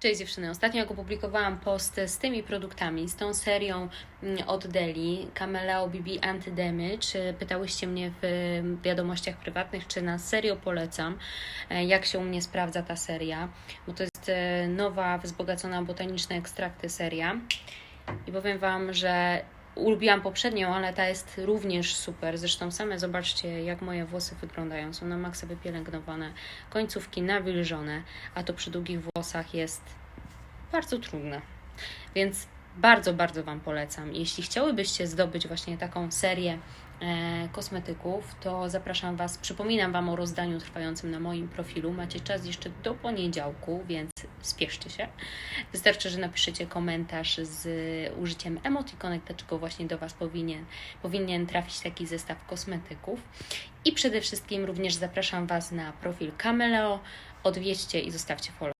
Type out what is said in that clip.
Cześć dziewczyny, ostatnio jak opublikowałam post z tymi produktami, z tą serią mm, od Deli, Camelao BB Anti-Damage, e, pytałyście mnie w e, wiadomościach prywatnych, czy na serio polecam, e, jak się u mnie sprawdza ta seria, bo to jest e, nowa, wzbogacona botaniczne ekstrakty seria. I powiem Wam, że Ulubiłam poprzednią, ale ta jest również super. Zresztą same zobaczcie, jak moje włosy wyglądają. Są na maksa wypielęgnowane, końcówki nawilżone, a to przy długich włosach jest bardzo trudne. Więc bardzo, bardzo Wam polecam. Jeśli chciałybyście zdobyć właśnie taką serię e, kosmetyków, to zapraszam Was, przypominam Wam o rozdaniu trwającym na moim profilu. Macie czas jeszcze do poniedziałku, więc spieszcie się. Wystarczy, że napiszecie komentarz z użyciem emotikonek, dlaczego właśnie do Was powinien, powinien trafić taki zestaw kosmetyków. I przede wszystkim również zapraszam Was na profil Cameleo. Odwiedźcie i zostawcie follow.